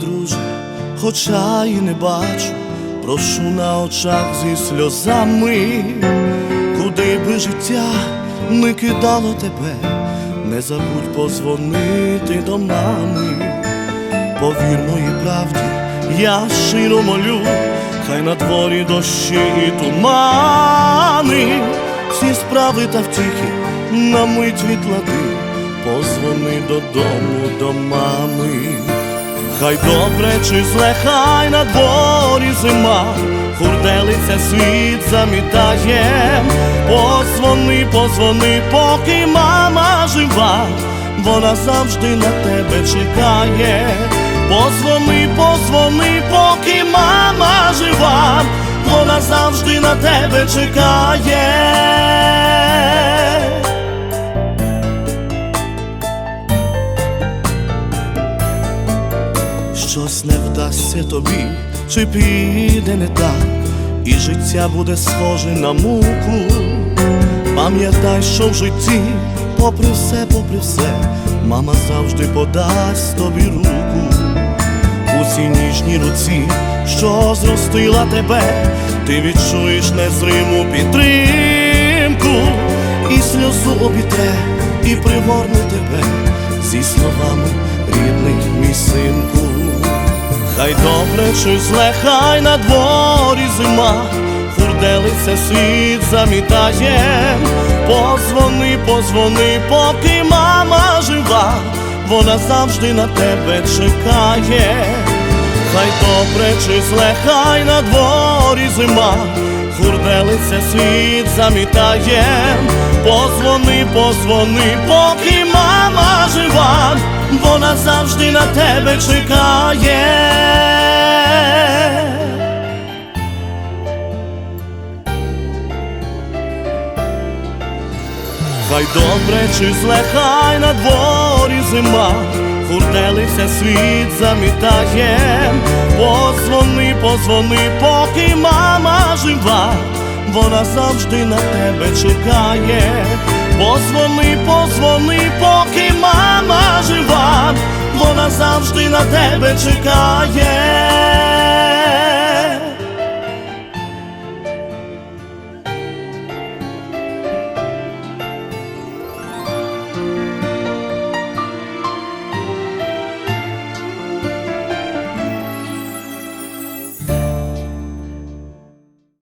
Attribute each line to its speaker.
Speaker 1: друже, хоча і не бачу, прошу на очах зі сльозами, куди би життя не кидало тебе, не забудь позвонити до мами. Повір моїй правді, я щиро молю, хай на дворі дощі і тумани, всі справи та втіхи на мить відклади, позвони додому до мами. Хай добре чи зле, хай на дворі зима, хурделиця світ замітає, позвони, позвони, поки мама жива, вона завжди на тебе чекає. Позвони, позвони, поки мама жива, вона завжди на тебе чекає. Щось не вдасться тобі, чи піде не так, і життя буде схоже на муку. Пам'ятай, що в житті, попри все, попри все, мама завжди подасть тобі руку. У цій ніжній руці, що зростила тебе, ти відчуєш незриму підтримку, і сльозу обітре, і пригорне тебе зі словами рідний мій синку. Хай добре чи зле, хай на дворі зима, хурделиця світ замітає, позвони, позвони, поки мама жива, вона завжди на тебе чекає. Хай добре чи зле, хай на дворі зима, хурделиця світ замітає, позвони, позвони, поки мама жива, вона завжди на тебе чекає. Хай добре чи зле, хай на дворі зима, хурделиця світ замітає, позвони, позвони, поки мама жива, вона завжди на тебе чекає. Позвони, позвони, поки мама жива, на тебе чекає.